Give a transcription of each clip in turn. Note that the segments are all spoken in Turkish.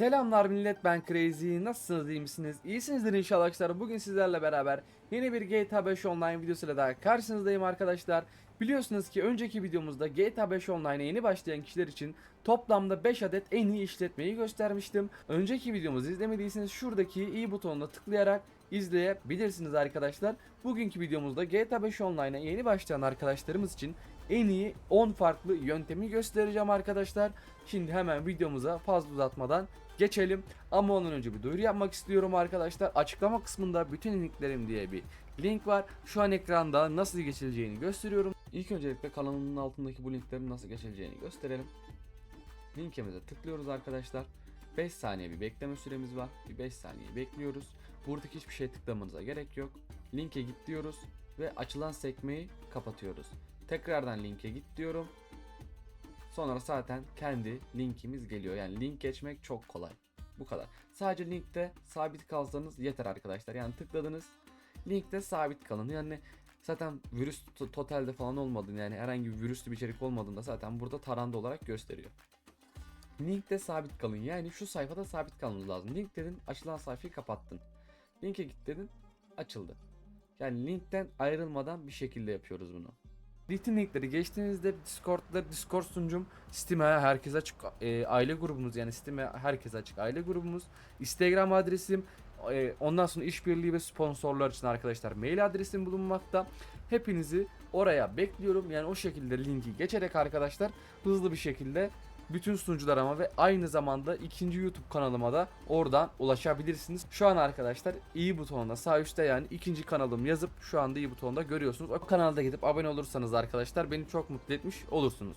Selamlar millet ben Crazy. Nasılsınız iyi misiniz? İyisinizdir inşallah arkadaşlar. Bugün sizlerle beraber yeni bir GTA 5 Online videosuyla daha karşınızdayım arkadaşlar. Biliyorsunuz ki önceki videomuzda GTA 5 Online'a yeni başlayan kişiler için toplamda 5 adet en iyi işletmeyi göstermiştim. Önceki videomuzu izlemediyseniz şuradaki i butonuna tıklayarak izleyebilirsiniz arkadaşlar. Bugünkü videomuzda GTA 5 Online'a yeni başlayan arkadaşlarımız için en iyi 10 farklı yöntemi göstereceğim arkadaşlar. Şimdi hemen videomuza fazla uzatmadan geçelim. Ama ondan önce bir duyuru yapmak istiyorum arkadaşlar. Açıklama kısmında bütün linklerim diye bir link var. Şu an ekranda nasıl geçileceğini gösteriyorum. İlk öncelikle kanalımın altındaki bu linklerin nasıl geçileceğini gösterelim. Linkimize tıklıyoruz arkadaşlar. 5 saniye bir bekleme süremiz var. Bir 5 saniye bekliyoruz. Buradaki hiçbir şey tıklamanıza gerek yok. Linke git diyoruz ve açılan sekmeyi kapatıyoruz. Tekrardan linke git diyorum. Sonra zaten kendi linkimiz geliyor. Yani link geçmek çok kolay. Bu kadar. Sadece linkte sabit kalsanız yeter arkadaşlar. Yani tıkladınız. Linkte sabit kalın. Yani zaten virüs to- totalde falan olmadığını yani herhangi bir virüslü bir içerik olmadığında zaten burada taranda olarak gösteriyor. Linkte sabit kalın. Yani şu sayfada sabit kalmanız lazım. Link dedin açılan sayfayı kapattın. Linke git dedin açıldı. Yani linkten ayrılmadan bir şekilde yapıyoruz bunu. Ritim linkleri geçtiğinizde Discord'da Discord sunucum Steam'e herkese açık e, aile grubumuz yani Steam'e herkese açık aile grubumuz. Instagram adresim e, ondan sonra işbirliği ve sponsorlar için arkadaşlar mail adresim bulunmakta. Hepinizi oraya bekliyorum. Yani o şekilde linki geçerek arkadaşlar hızlı bir şekilde bütün sunucularıma ve aynı zamanda ikinci YouTube kanalıma da oradan ulaşabilirsiniz. Şu an arkadaşlar i butonunda sağ üstte yani ikinci kanalım yazıp şu anda i butonunda görüyorsunuz. O kanalda gidip abone olursanız arkadaşlar beni çok mutlu etmiş olursunuz.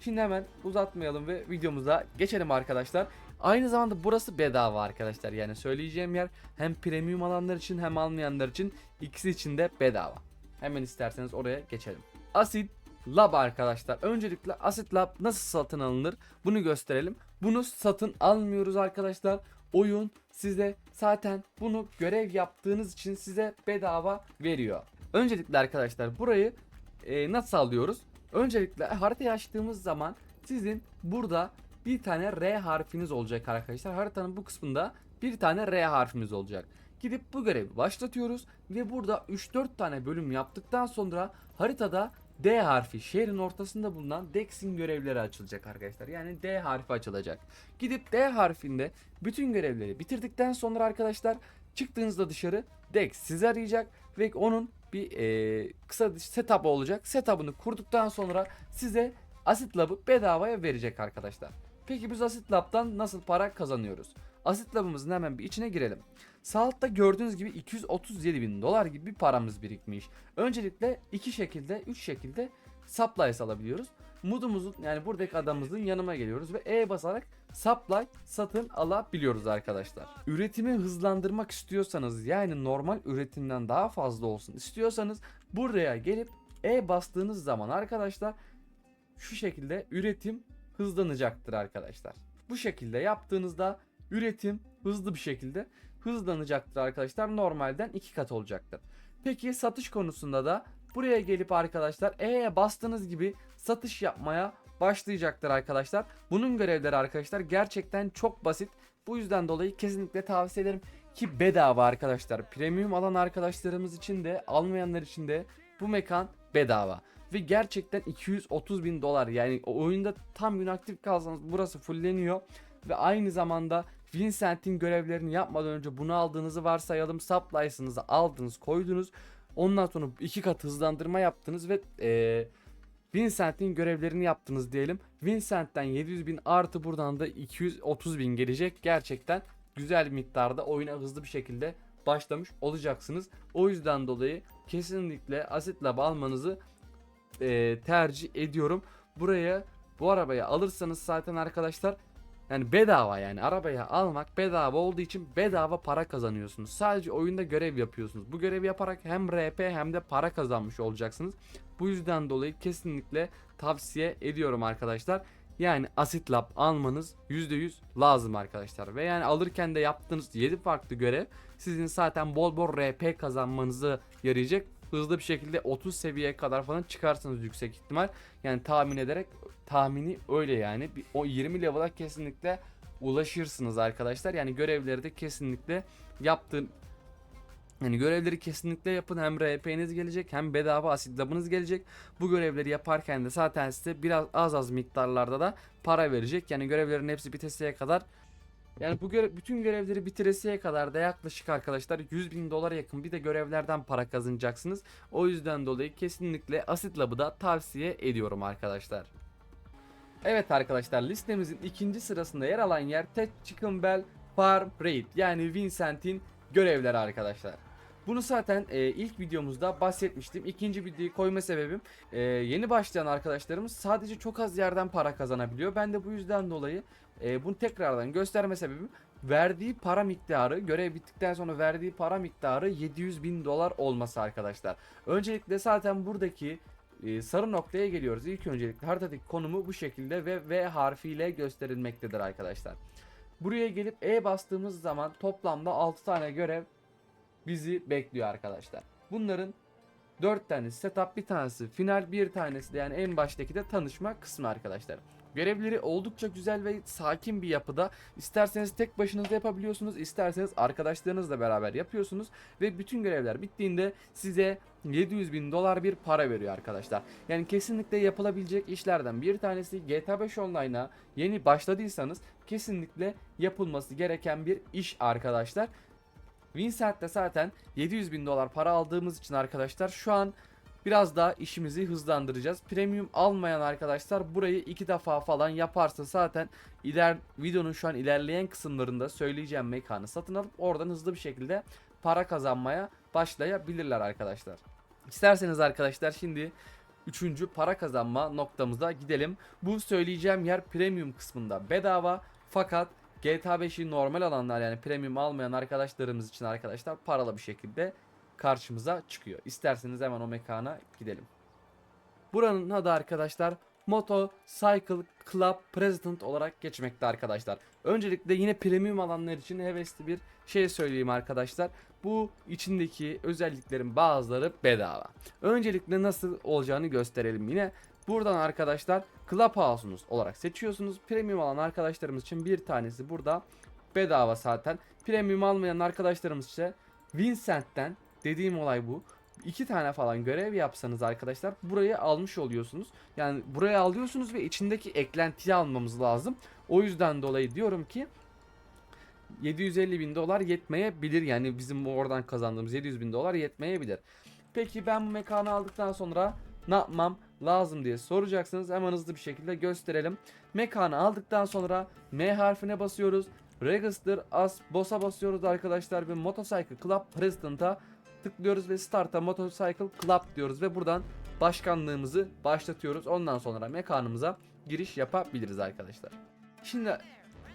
Şimdi hemen uzatmayalım ve videomuza geçelim arkadaşlar. Aynı zamanda burası bedava arkadaşlar. Yani söyleyeceğim yer hem premium alanlar için hem almayanlar için ikisi için de bedava. Hemen isterseniz oraya geçelim. Asit Lab arkadaşlar. Öncelikle Asit Lab nasıl satın alınır bunu gösterelim. Bunu satın almıyoruz arkadaşlar. Oyun size zaten bunu görev yaptığınız için size bedava veriyor. Öncelikle arkadaşlar burayı e, nasıl alıyoruz? Öncelikle haritayı açtığımız zaman sizin burada bir tane R harfiniz olacak arkadaşlar. Haritanın bu kısmında bir tane R harfimiz olacak. Gidip bu görevi başlatıyoruz ve burada 3-4 tane bölüm yaptıktan sonra haritada D harfi şehrin ortasında bulunan Dex'in görevleri açılacak arkadaşlar. Yani D harfi açılacak. Gidip D harfinde bütün görevleri bitirdikten sonra arkadaşlar çıktığınızda dışarı Dex sizi arayacak ve onun bir e, kısa setup olacak. Setup'ını kurduktan sonra size Asit Lab'ı bedavaya verecek arkadaşlar. Peki biz Asit Lab'dan nasıl para kazanıyoruz? Asit Lab'ımızın hemen bir içine girelim. Sağ gördüğünüz gibi 237 bin dolar gibi bir paramız birikmiş. Öncelikle iki şekilde, üç şekilde supplies alabiliyoruz. Mood'umuzun yani buradaki adamımızın yanıma geliyoruz ve E basarak supply satın alabiliyoruz arkadaşlar. Üretimi hızlandırmak istiyorsanız yani normal üretimden daha fazla olsun istiyorsanız buraya gelip E bastığınız zaman arkadaşlar şu şekilde üretim hızlanacaktır arkadaşlar. Bu şekilde yaptığınızda üretim hızlı bir şekilde hızlanacaktır arkadaşlar. Normalden iki kat olacaktır. Peki satış konusunda da buraya gelip arkadaşlar E'ye bastığınız gibi satış yapmaya başlayacaktır arkadaşlar. Bunun görevleri arkadaşlar gerçekten çok basit. Bu yüzden dolayı kesinlikle tavsiye ederim ki bedava arkadaşlar. Premium alan arkadaşlarımız için de almayanlar için de bu mekan bedava. Ve gerçekten 230 bin dolar yani oyunda tam gün aktif kalsanız burası fulleniyor. Ve aynı zamanda Vincent'in görevlerini yapmadan önce bunu aldığınızı varsayalım. Supplies'ınızı aldınız koydunuz. Ondan sonra iki kat hızlandırma yaptınız ve eee Vincent'in görevlerini yaptınız diyelim. Vincent'ten 700 bin artı buradan da 230 bin gelecek. Gerçekten güzel miktarda oyuna hızlı bir şekilde başlamış olacaksınız. O yüzden dolayı kesinlikle Asset Lab almanızı e, tercih ediyorum. Buraya bu arabayı alırsanız zaten arkadaşlar yani bedava yani arabayı almak bedava olduğu için bedava para kazanıyorsunuz. Sadece oyunda görev yapıyorsunuz. Bu görevi yaparak hem RP hem de para kazanmış olacaksınız. Bu yüzden dolayı kesinlikle tavsiye ediyorum arkadaşlar. Yani Asit Lab almanız %100 lazım arkadaşlar. Ve yani alırken de yaptığınız 7 farklı görev sizin zaten bol bol RP kazanmanızı yarayacak. Hızlı bir şekilde 30 seviyeye kadar falan çıkarsınız yüksek ihtimal. Yani tahmin ederek tahmini öyle yani. Bir- O 20 level'a kesinlikle ulaşırsınız arkadaşlar. Yani görevleri de kesinlikle yaptığın yani görevleri kesinlikle yapın. Hem RP'niz gelecek hem bedava asit labınız gelecek. Bu görevleri yaparken de zaten size biraz az az miktarlarda da para verecek. Yani görevlerin hepsi bitesiye kadar yani bu göre bütün görevleri bitiresiye kadar da yaklaşık arkadaşlar 100 bin dolara yakın bir de görevlerden para kazanacaksınız. O yüzden dolayı kesinlikle Asit Lab'ı da tavsiye ediyorum arkadaşlar. Evet arkadaşlar listemizin ikinci sırasında yer alan yer Ted Chicken Bell Farm Raid yani Vincent'in görevleri arkadaşlar. Bunu zaten e, ilk videomuzda bahsetmiştim. İkinci videoyu koyma sebebim e, yeni başlayan arkadaşlarımız sadece çok az yerden para kazanabiliyor. Ben de bu yüzden dolayı e, bunu tekrardan gösterme sebebim verdiği para miktarı görev bittikten sonra verdiği para miktarı 700 bin dolar olması arkadaşlar. Öncelikle zaten buradaki e, sarı noktaya geliyoruz. İlk öncelikle haritadaki konumu bu şekilde ve V harfiyle gösterilmektedir arkadaşlar. Buraya gelip E bastığımız zaman toplamda 6 tane görev bizi bekliyor arkadaşlar. Bunların 4 tanesi setup, bir tanesi final, bir tanesi de yani en baştaki de tanışma kısmı arkadaşlar. Görevleri oldukça güzel ve sakin bir yapıda. İsterseniz tek başınıza yapabiliyorsunuz, isterseniz arkadaşlarınızla beraber yapıyorsunuz ve bütün görevler bittiğinde size 700 bin dolar bir para veriyor arkadaşlar. Yani kesinlikle yapılabilecek işlerden bir tanesi GTA 5 Online'a yeni başladıysanız kesinlikle yapılması gereken bir iş arkadaşlar. Vincent'te zaten 700 bin dolar para aldığımız için arkadaşlar şu an biraz daha işimizi hızlandıracağız. Premium almayan arkadaşlar burayı iki defa falan yaparsa zaten iler videonun şu an ilerleyen kısımlarında söyleyeceğim mekanı satın alıp oradan hızlı bir şekilde para kazanmaya başlayabilirler arkadaşlar. İsterseniz arkadaşlar şimdi üçüncü para kazanma noktamıza gidelim. Bu söyleyeceğim yer premium kısmında bedava fakat GTA 5'i normal alanlar yani premium almayan arkadaşlarımız için arkadaşlar paralı bir şekilde karşımıza çıkıyor. İsterseniz hemen o mekana gidelim. Buranın adı arkadaşlar Motorcycle Club President olarak geçmekte arkadaşlar. Öncelikle yine premium alanlar için hevesli bir şey söyleyeyim arkadaşlar. Bu içindeki özelliklerin bazıları bedava. Öncelikle nasıl olacağını gösterelim yine. Buradan arkadaşlar Clubhouse'unuz olarak seçiyorsunuz. Premium alan arkadaşlarımız için bir tanesi burada bedava zaten. Premium almayan arkadaşlarımız ise Vincent'ten dediğim olay bu. İki tane falan görev yapsanız arkadaşlar burayı almış oluyorsunuz. Yani buraya alıyorsunuz ve içindeki eklentiyi almamız lazım. O yüzden dolayı diyorum ki 750 bin dolar yetmeyebilir. Yani bizim oradan kazandığımız 700 bin dolar yetmeyebilir. Peki ben bu mekanı aldıktan sonra ne yapmam lazım diye soracaksınız. Hemen hızlı bir şekilde gösterelim. Mekanı aldıktan sonra M harfine basıyoruz. Register as boss'a basıyoruz arkadaşlar ve Motorcycle Club President'a tıklıyoruz ve Start'a Motorcycle Club diyoruz ve buradan başkanlığımızı başlatıyoruz. Ondan sonra mekanımıza giriş yapabiliriz arkadaşlar. Şimdi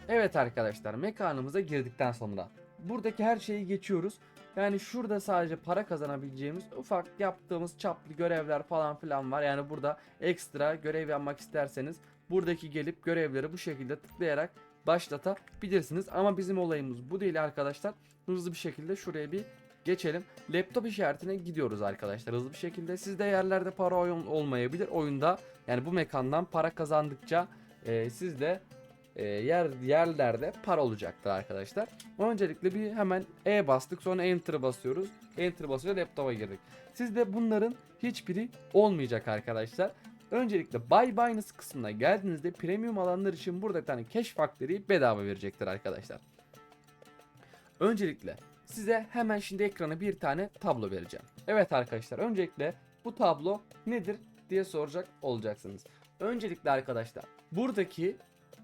evet arkadaşlar mekanımıza girdikten sonra buradaki her şeyi geçiyoruz. Yani şurada sadece para kazanabileceğimiz ufak yaptığımız çaplı görevler falan filan var. Yani burada ekstra görev yapmak isterseniz buradaki gelip görevleri bu şekilde tıklayarak başlatabilirsiniz. Ama bizim olayımız bu değil arkadaşlar. Hızlı bir şekilde şuraya bir geçelim. Laptop işaretine gidiyoruz arkadaşlar hızlı bir şekilde. Sizde yerlerde para oyun olmayabilir. Oyunda yani bu mekandan para kazandıkça e, sizde e, yer yerlerde para olacaktır arkadaşlar. Öncelikle bir hemen E bastık sonra Enter basıyoruz. Enter basıyor laptopa girdik. Sizde bunların hiçbiri olmayacak arkadaşlar. Öncelikle Buy Binance kısmına geldiğinizde premium alanlar için burada bir tane cash factory bedava verecektir arkadaşlar. Öncelikle size hemen şimdi ekrana bir tane tablo vereceğim. Evet arkadaşlar öncelikle bu tablo nedir diye soracak olacaksınız. Öncelikle arkadaşlar buradaki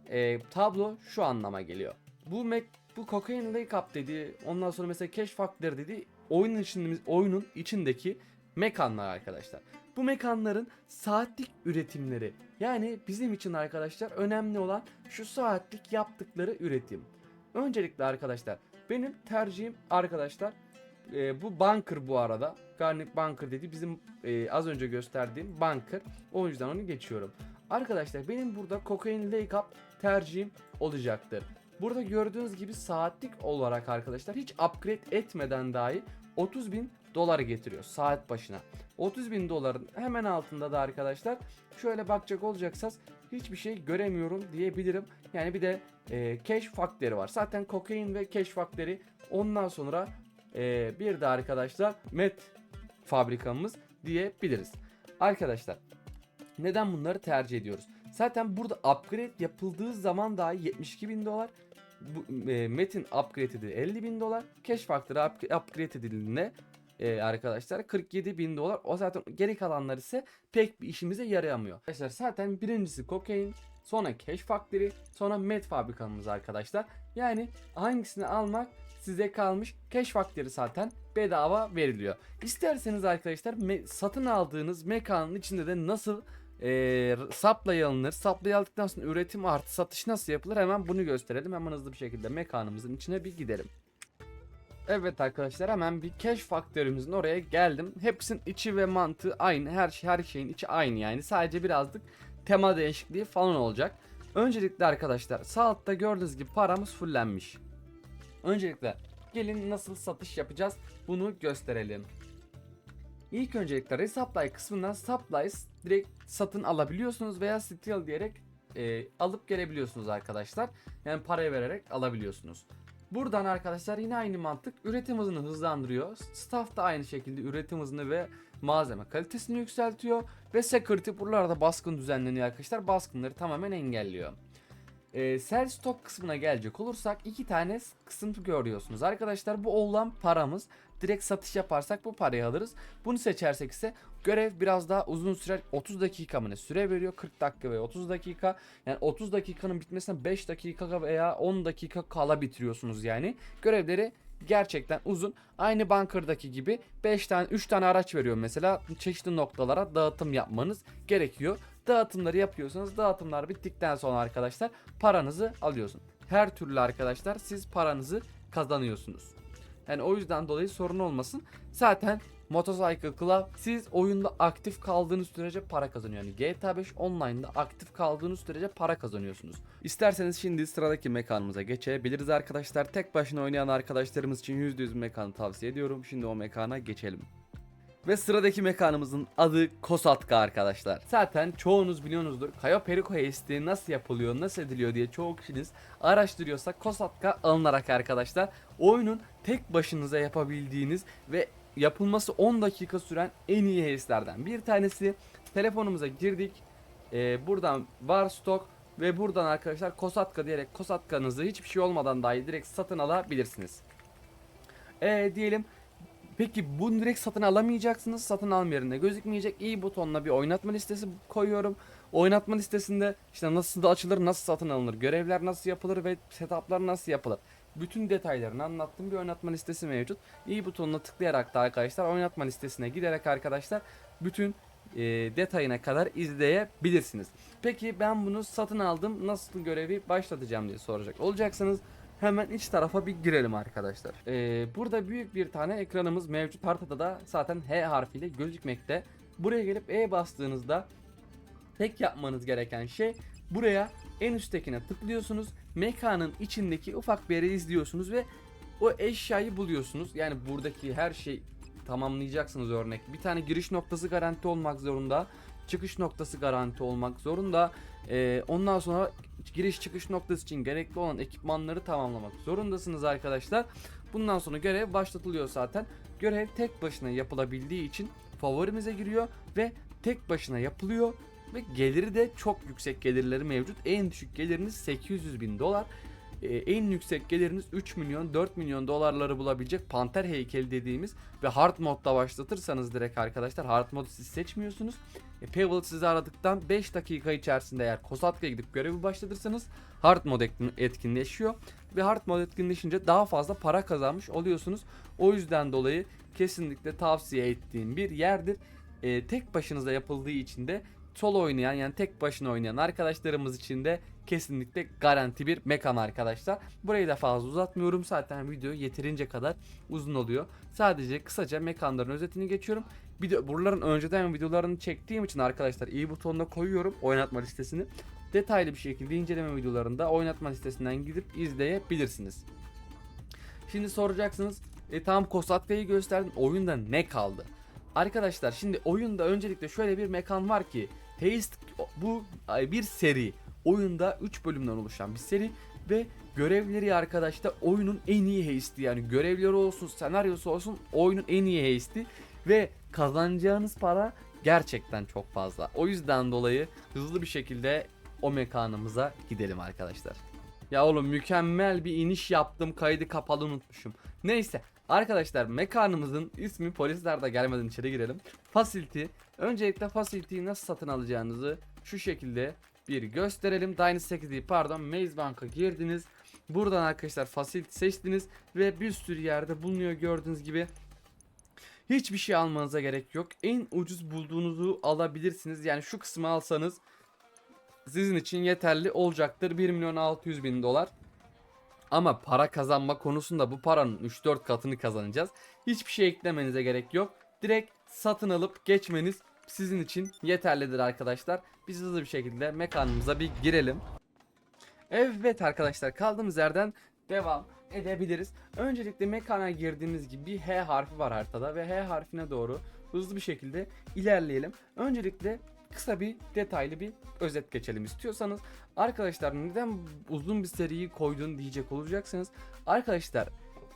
e, tablo şu anlama geliyor. Bu Mac, bu Cocaine Lake Up dediği ondan sonra mesela Cash Factor dediği oyunun içinde, oyunun içindeki mekanlar arkadaşlar. Bu mekanların saatlik üretimleri. Yani bizim için arkadaşlar önemli olan şu saatlik yaptıkları üretim. Öncelikle arkadaşlar benim tercihim arkadaşlar e, bu bunker bu arada. Garnet bunker dedi bizim e, az önce gösterdiğim bunker. O yüzden onu geçiyorum. Arkadaşlar benim burada Cocaine Lake Up tercihim olacaktır. Burada gördüğünüz gibi saatlik olarak arkadaşlar hiç upgrade etmeden dahi 30 bin dolar getiriyor saat başına. 30 bin doların hemen altında da arkadaşlar şöyle bakacak olacaksanız hiçbir şey göremiyorum diyebilirim. Yani bir de e, cash faktörü var. Zaten kokain ve cash faktörü ondan sonra e, bir de arkadaşlar met fabrikamız diyebiliriz. Arkadaşlar neden bunları tercih ediyoruz? Zaten burada upgrade yapıldığı zaman dahi 72 bin dolar. Bu, e, Metin upgrade edildi 50 bin dolar. Cash Factor up- upgrade edildiğinde e, arkadaşlar 47 bin dolar. O zaten geri kalanlar ise pek bir işimize yarayamıyor. Arkadaşlar zaten birincisi kokain, sonra Cash Factory, sonra Met fabrikamız arkadaşlar. Yani hangisini almak size kalmış. Cash Factory zaten bedava veriliyor. İsterseniz arkadaşlar satın aldığınız mekanın içinde de nasıl e, supply alınır. Supply aldıktan sonra üretim artı satış nasıl yapılır hemen bunu gösterelim. Hemen hızlı bir şekilde mekanımızın içine bir gidelim. Evet arkadaşlar hemen bir cash faktörümüzün oraya geldim. Hepsinin içi ve mantığı aynı. Her şey her şeyin içi aynı yani. Sadece birazcık tema değişikliği falan olacak. Öncelikle arkadaşlar sağ altta gördüğünüz gibi paramız fullenmiş. Öncelikle gelin nasıl satış yapacağız bunu gösterelim. İlk öncelikle resupply kısmından supplies direkt satın alabiliyorsunuz veya steal diyerek e, alıp gelebiliyorsunuz arkadaşlar. Yani paraya vererek alabiliyorsunuz. Buradan arkadaşlar yine aynı mantık üretim hızını hızlandırıyor. Staff da aynı şekilde üretim hızını ve malzeme kalitesini yükseltiyor. Ve security buralarda baskın düzenleniyor arkadaşlar. Baskınları tamamen engelliyor. E, sell stock kısmına gelecek olursak iki tane kısım görüyorsunuz. Arkadaşlar bu olan paramız. Direkt satış yaparsak bu parayı alırız. Bunu seçersek ise görev biraz daha uzun sürer. 30 dakika mı ne süre veriyor? 40 dakika ve 30 dakika. Yani 30 dakikanın bitmesine 5 dakika veya 10 dakika kala bitiriyorsunuz yani. Görevleri gerçekten uzun. Aynı Bunker'daki gibi 5 tane 3 tane araç veriyor mesela. Çeşitli noktalara dağıtım yapmanız gerekiyor. Dağıtımları yapıyorsanız dağıtımlar bittikten sonra arkadaşlar paranızı alıyorsun. Her türlü arkadaşlar siz paranızı kazanıyorsunuz. Yani o yüzden dolayı sorun olmasın. Zaten Motorcycle Club siz oyunda aktif kaldığınız sürece para kazanıyor. Yani GTA 5 online'da aktif kaldığınız sürece para kazanıyorsunuz. İsterseniz şimdi sıradaki mekanımıza geçebiliriz arkadaşlar. Tek başına oynayan arkadaşlarımız için %100 mekanı tavsiye ediyorum. Şimdi o mekana geçelim. Ve sıradaki mekanımızın adı Kosatka arkadaşlar. Zaten çoğunuz biliyorsunuzdur. Kayo Perico Heist'i nasıl yapılıyor, nasıl ediliyor diye çoğu kişiniz araştırıyorsa Kosatka alınarak arkadaşlar oyunun tek başınıza yapabildiğiniz ve yapılması 10 dakika süren en iyi heistlerden bir tanesi. Telefonumuza girdik. Ee, buradan var stok ve buradan arkadaşlar Kosatka diyerek Kosatkanızı hiçbir şey olmadan dahi direkt satın alabilirsiniz. Ee, diyelim Peki bunu direkt satın alamayacaksınız. Satın alma yerinde gözükmeyecek. İyi butonla bir oynatma listesi koyuyorum. Oynatma listesinde işte nasıl da açılır, nasıl satın alınır, görevler nasıl yapılır ve setuplar nasıl yapılır. Bütün detaylarını anlattığım bir oynatma listesi mevcut. İyi butonuna tıklayarak da arkadaşlar oynatma listesine giderek arkadaşlar bütün e, detayına kadar izleyebilirsiniz. Peki ben bunu satın aldım nasıl görevi başlatacağım diye soracak olacaksanız Hemen iç tarafa bir girelim arkadaşlar. Ee, burada büyük bir tane ekranımız mevcut. Haritada da zaten H harfiyle gözükmekte. Buraya gelip E bastığınızda tek yapmanız gereken şey buraya en üsttekine tıklıyorsunuz. Mekanın içindeki ufak bir yeri izliyorsunuz ve o eşyayı buluyorsunuz. Yani buradaki her şey tamamlayacaksınız örnek. Bir tane giriş noktası garanti olmak zorunda. Çıkış noktası garanti olmak zorunda. Ee, ondan sonra giriş çıkış noktası için gerekli olan ekipmanları tamamlamak zorundasınız arkadaşlar. Bundan sonra görev başlatılıyor zaten. Görev tek başına yapılabildiği için favorimize giriyor ve tek başına yapılıyor ve geliri de çok yüksek gelirleri mevcut. En düşük geliriniz 800 bin dolar. Ee, en yüksek geliriniz 3 milyon 4 milyon dolarları bulabilecek panter heykeli dediğimiz ve hard modda başlatırsanız direkt arkadaşlar hard modu siz seçmiyorsunuz. E, Pebble sizi aradıktan 5 dakika içerisinde eğer Kosatka'ya gidip görevi başlatırsanız hard mod etkin- etkinleşiyor ve hard mod etkinleşince daha fazla para kazanmış oluyorsunuz. O yüzden dolayı kesinlikle tavsiye ettiğim bir yerdir. E, tek başınıza yapıldığı için de solo oynayan yani tek başına oynayan arkadaşlarımız için de kesinlikle garanti bir mekan arkadaşlar. Burayı da fazla uzatmıyorum. Zaten video yeterince kadar uzun oluyor. Sadece kısaca mekanların özetini geçiyorum. Bir buraların önceden videolarını çektiğim için arkadaşlar iyi butonuna koyuyorum oynatma listesini. Detaylı bir şekilde inceleme videolarında oynatma listesinden gidip izleyebilirsiniz. Şimdi soracaksınız E tamam Kosatka'yı gösterdin oyunda ne kaldı? Arkadaşlar şimdi oyunda öncelikle şöyle bir mekan var ki Haste bu bir seri. Oyunda 3 bölümden oluşan bir seri ve görevleri arkadaşlar oyunun en iyi haste'i yani görevleri olsun senaryosu olsun oyunun en iyi haste'i ve kazanacağınız para gerçekten çok fazla. O yüzden dolayı hızlı bir şekilde o mekanımıza gidelim arkadaşlar. Ya oğlum mükemmel bir iniş yaptım kaydı kapalı unutmuşum. Neyse arkadaşlar mekanımızın ismi polisler de gelmeden içeri girelim. Facility. Öncelikle Facility'yi nasıl satın alacağınızı şu şekilde bir gösterelim. Dynasty 8 değil pardon Maze Bank'a girdiniz. Buradan arkadaşlar Facility seçtiniz ve bir sürü yerde bulunuyor gördüğünüz gibi. Hiçbir şey almanıza gerek yok. En ucuz bulduğunuzu alabilirsiniz. Yani şu kısmı alsanız sizin için yeterli olacaktır. 1 milyon 600 bin dolar. Ama para kazanma konusunda bu paranın 3-4 katını kazanacağız. Hiçbir şey eklemenize gerek yok. Direkt satın alıp geçmeniz sizin için yeterlidir arkadaşlar. Biz hızlı bir şekilde mekanımıza bir girelim. Evet arkadaşlar kaldığımız yerden devam edebiliriz. Öncelikle mekana girdiğimiz gibi bir H harfi var haritada ve H harfine doğru hızlı bir şekilde ilerleyelim. Öncelikle kısa bir detaylı bir özet geçelim istiyorsanız. Arkadaşlar neden uzun bir seriyi koydun diyecek olacaksınız. Arkadaşlar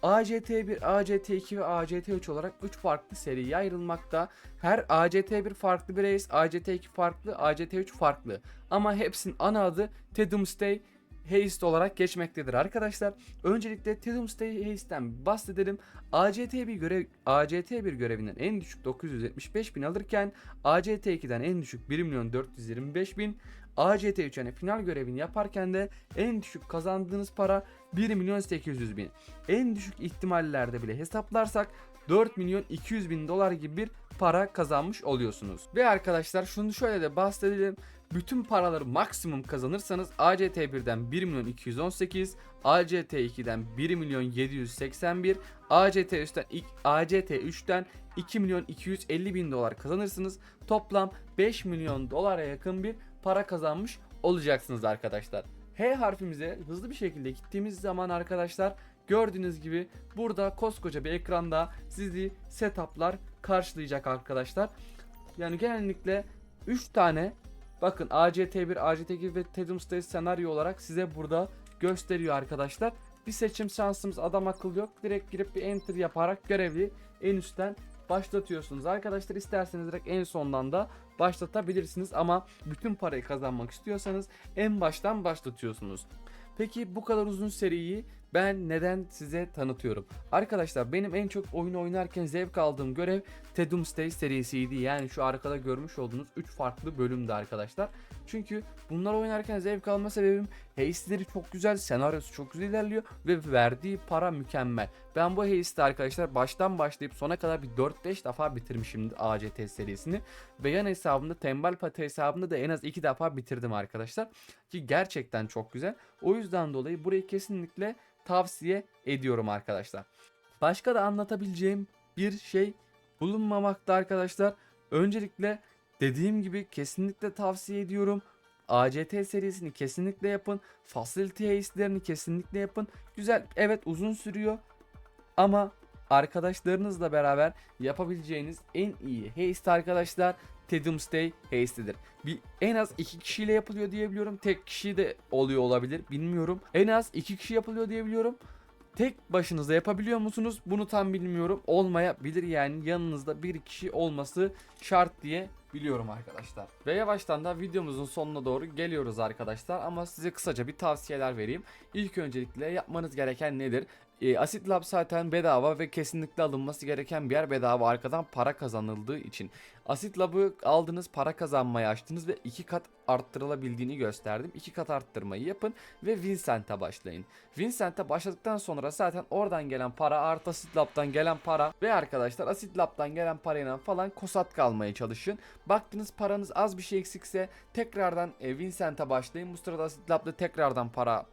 ACT1, ACT2 ve ACT3 olarak 3 farklı seriye ayrılmakta. Her ACT1 farklı bir race, ACT2 farklı, ACT3 farklı. Ama hepsinin ana adı Tedum Stay Haste olarak geçmektedir arkadaşlar. Öncelikle Tedum Stay Haste'den bahsedelim. ACT1 görev ACT1 görevinden en düşük 975 bin alırken ACT2'den en düşük 1 milyon 425 bin ACT3 yani final görevini yaparken de en düşük kazandığınız para 1 milyon 800 bin. En düşük ihtimallerde bile hesaplarsak 4 milyon 200 bin dolar gibi bir para kazanmış oluyorsunuz. Ve arkadaşlar şunu şöyle de bahsedelim. Bütün paraları maksimum kazanırsanız ACT1'den 1 milyon 218, ACT2'den 1 milyon 781, ACT3'ten ACT3'ten 2 milyon 250 bin dolar kazanırsınız. Toplam 5 milyon dolara yakın bir para kazanmış olacaksınız arkadaşlar. H harfimize hızlı bir şekilde gittiğimiz zaman arkadaşlar gördüğünüz gibi burada koskoca bir ekranda sizi setuplar karşılayacak arkadaşlar. Yani genellikle 3 tane bakın ACT1, ACT2 ve Tedum State senaryo olarak size burada gösteriyor arkadaşlar. Bir seçim şansımız adam akıllı yok. Direkt girip bir enter yaparak görevi en üstten başlatıyorsunuz. Arkadaşlar isterseniz direkt en sondan da başlatabilirsiniz ama bütün parayı kazanmak istiyorsanız en baştan başlatıyorsunuz. Peki bu kadar uzun seriyi ben neden size tanıtıyorum? Arkadaşlar benim en çok oyun oynarken zevk aldığım görev Tedum Stay serisiydi. Yani şu arkada görmüş olduğunuz 3 farklı bölümdü arkadaşlar. Çünkü bunlar oynarken zevk alma sebebim haste'leri çok güzel, senaryosu çok güzel ilerliyor ve verdiği para mükemmel. Ben bu haste'i arkadaşlar baştan başlayıp sona kadar bir 4-5 defa bitirmişim ACT serisini. Ve yan hesabımda Tembel Pati hesabımda da en az 2 defa bitirdim arkadaşlar. Ki gerçekten çok güzel. O yüzden dolayı burayı kesinlikle tavsiye ediyorum arkadaşlar. Başka da anlatabileceğim bir şey bulunmamakta arkadaşlar. Öncelikle dediğim gibi kesinlikle tavsiye ediyorum. ACT serisini kesinlikle yapın. Facility Haste'lerini kesinlikle yapın. Güzel evet uzun sürüyor ama arkadaşlarınızla beraber yapabileceğiniz en iyi haste arkadaşlar Tedium Stay haste'idir. Bir, en az iki kişiyle yapılıyor diyebiliyorum. Tek kişi de oluyor olabilir bilmiyorum. En az iki kişi yapılıyor diyebiliyorum. Tek başınıza yapabiliyor musunuz? Bunu tam bilmiyorum. Olmayabilir yani yanınızda bir kişi olması şart diye biliyorum arkadaşlar. Ve yavaştan da videomuzun sonuna doğru geliyoruz arkadaşlar. Ama size kısaca bir tavsiyeler vereyim. İlk öncelikle yapmanız gereken nedir? E, Asit Lab zaten bedava ve kesinlikle alınması gereken bir yer bedava arkadan para kazanıldığı için. Asit Lab'ı aldınız para kazanmayı açtınız ve iki kat arttırılabildiğini gösterdim. İki kat arttırmayı yapın ve Vincent'e başlayın. Vincent'e başladıktan sonra zaten oradan gelen para artı Asit Lab'dan gelen para ve arkadaşlar Asit Lab'dan gelen parayla falan kosat kalmaya çalışın. Baktınız paranız az bir şey eksikse tekrardan e, Vincent'e başlayın. Bu sırada Asit Lab'da tekrardan para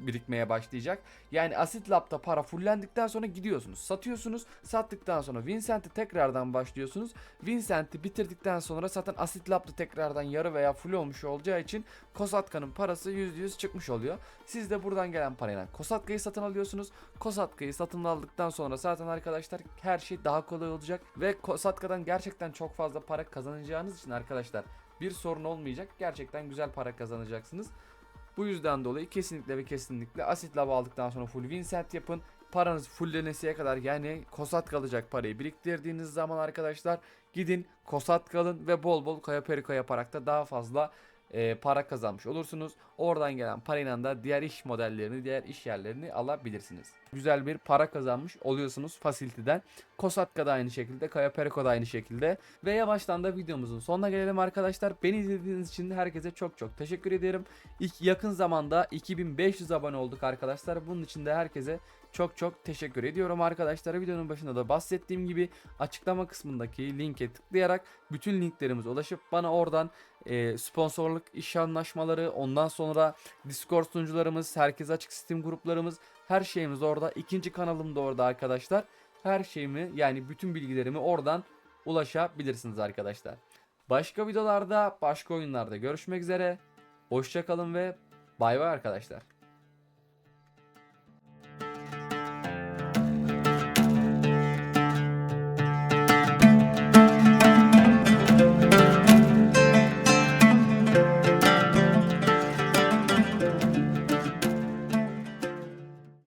birikmeye başlayacak. Yani Asit Lab'da para fullendikten sonra gidiyorsunuz. Satıyorsunuz. Sattıktan sonra Vincent'i tekrardan başlıyorsunuz. Vincent'i bitirdikten sonra zaten Asit Lab'da tekrardan yarı veya full olmuş olacağı için Kosatka'nın parası %100 çıkmış oluyor. Siz de buradan gelen parayla Kosatka'yı satın alıyorsunuz. Kosatka'yı satın aldıktan sonra zaten arkadaşlar her şey daha kolay olacak. Ve Kosatka'dan gerçekten çok fazla para kazanacağınız için arkadaşlar bir sorun olmayacak. Gerçekten güzel para kazanacaksınız. Bu yüzden dolayı kesinlikle ve kesinlikle Asit Lab aldıktan sonra full Vincent yapın. Paranız fullenesiye kadar yani Kosat kalacak parayı biriktirdiğiniz zaman arkadaşlar gidin Kosat kalın ve bol bol kaya perika yaparak da daha fazla e, para kazanmış olursunuz. Oradan gelen parayla da diğer iş modellerini, diğer iş yerlerini alabilirsiniz. Güzel bir para kazanmış oluyorsunuz Facility'den. Kosatka da aynı şekilde, Kaya Periko da aynı şekilde. Ve yavaştan da videomuzun sonuna gelelim arkadaşlar. Beni izlediğiniz için herkese çok çok teşekkür ederim. İlk yakın zamanda 2500 abone olduk arkadaşlar. Bunun için de herkese çok çok teşekkür ediyorum arkadaşlar. Videonun başında da bahsettiğim gibi açıklama kısmındaki linke tıklayarak bütün linklerimize ulaşıp bana oradan e, sponsorluk iş anlaşmaları ondan sonra Discord sunucularımız, herkes açık Steam gruplarımız her şeyimiz orada. İkinci kanalım da orada arkadaşlar. Her şeyimi yani bütün bilgilerimi oradan ulaşabilirsiniz arkadaşlar. Başka videolarda, başka oyunlarda görüşmek üzere. Hoşçakalın ve bay bay arkadaşlar.